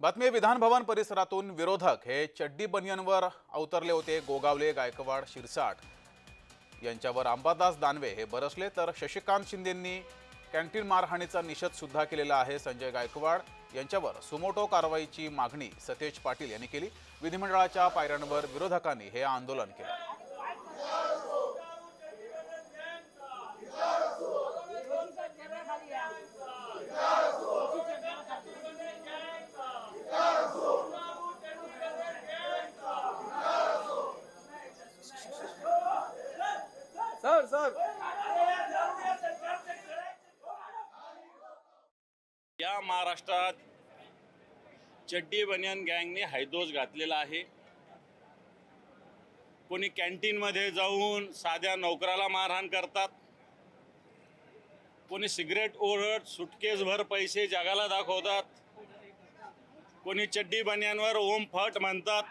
बातमी विधानभवन परिसरातून विरोधक हे चड्डी बनियनवर अवतरले होते गोगावले गायकवाड शिरसाट. यांच्यावर अंबादास दानवे हे बरसले तर शशिकांत शिंदेंनी कॅन्टीन मारहाणीचा निषेध सुद्धा केलेला आहे. संजय गायकवाड यांच्यावर सुमोटो कारवाईची मागणी सतेज पाटील यांनी केली. विधिमंडळाच्या पायऱ्यांवर विरोधकांनी हे आंदोलन केलं. या महाराष्ट्रात चड्डी बनियन गँगने हैदोज घातलेला आहे. कोणी कॅन्टीनमध्ये जाऊन साध्या नोकराला मारहाण करतात. कोणी सिगरेट ओरड सुटकेसभर पैसे जगाला दाखवतात. कोणी चड्डी बनियानवर ओम फट म्हणतात.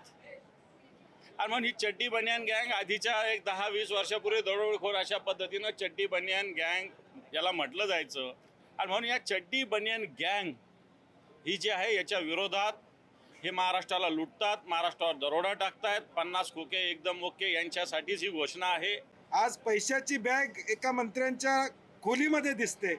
आणि म्हणून ही चड्डी बनियान गँग आधीच्या एक दहा वीस वर्षापूर्वी दरोडखोर अशा पद्धतीनं चड्डी बनियान गँग याला म्हटलं जायचं. आणि म्हणून या चड्डी बनियन गँग ही जी आहे याच्या विरोधात हे महाराष्ट्राला लुटतात महाराष्ट्रावर दरोडा टाकतायत. पन्नास खोके एकदम ओके यांच्यासाठीच ही घोषणा आहे. आज पैशाची बॅग एका मंत्र्यांच्या खोलीमध्ये दिसते.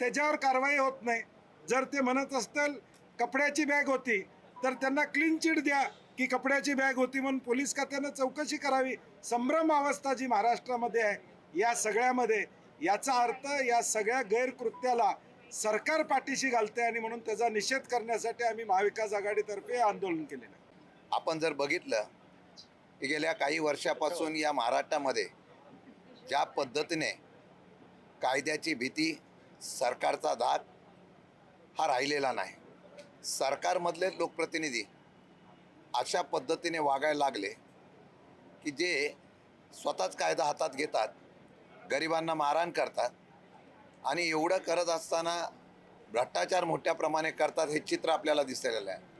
त्याच्यावर कारवाई होत नाही. जर ते म्हणत असतील कपड्याची बॅग होती तर त्यांना क्लीन चिट द्या की कपड्याची बॅग होती म्हणून पोलीस खात्यानं चौकशी करावी. संभ्रम अवस्था जी महाराष्ट्रामध्ये आहे या सगळ्यामध्ये याचा अर्थ या सगळ्या गैरकृत्याला सरकार पाठीशी घालते आणि म्हणून त्याचा निषेध करण्यासाठी आम्ही महाविकास आघाडीतर्फे आंदोलन केलेलं आहे. आपण जर बघितलं की गेल्या काही वर्षापासून या महाराष्ट्रामध्ये ज्या पद्धतीने कायद्याची भीती सरकारचा धाक हा राहिलेला नाही. सरकारमधले लोकप्रतिनिधी अशा पद्धतीने वागायला लागले की जे स्वतःच कायदा हातात घेतात गरिबांना मारहाण करतात आणि एवढं करत असताना भ्रष्टाचार मोठ्या प्रमाणे करतात हे चित्र आपल्याला दिसलेलं आहे.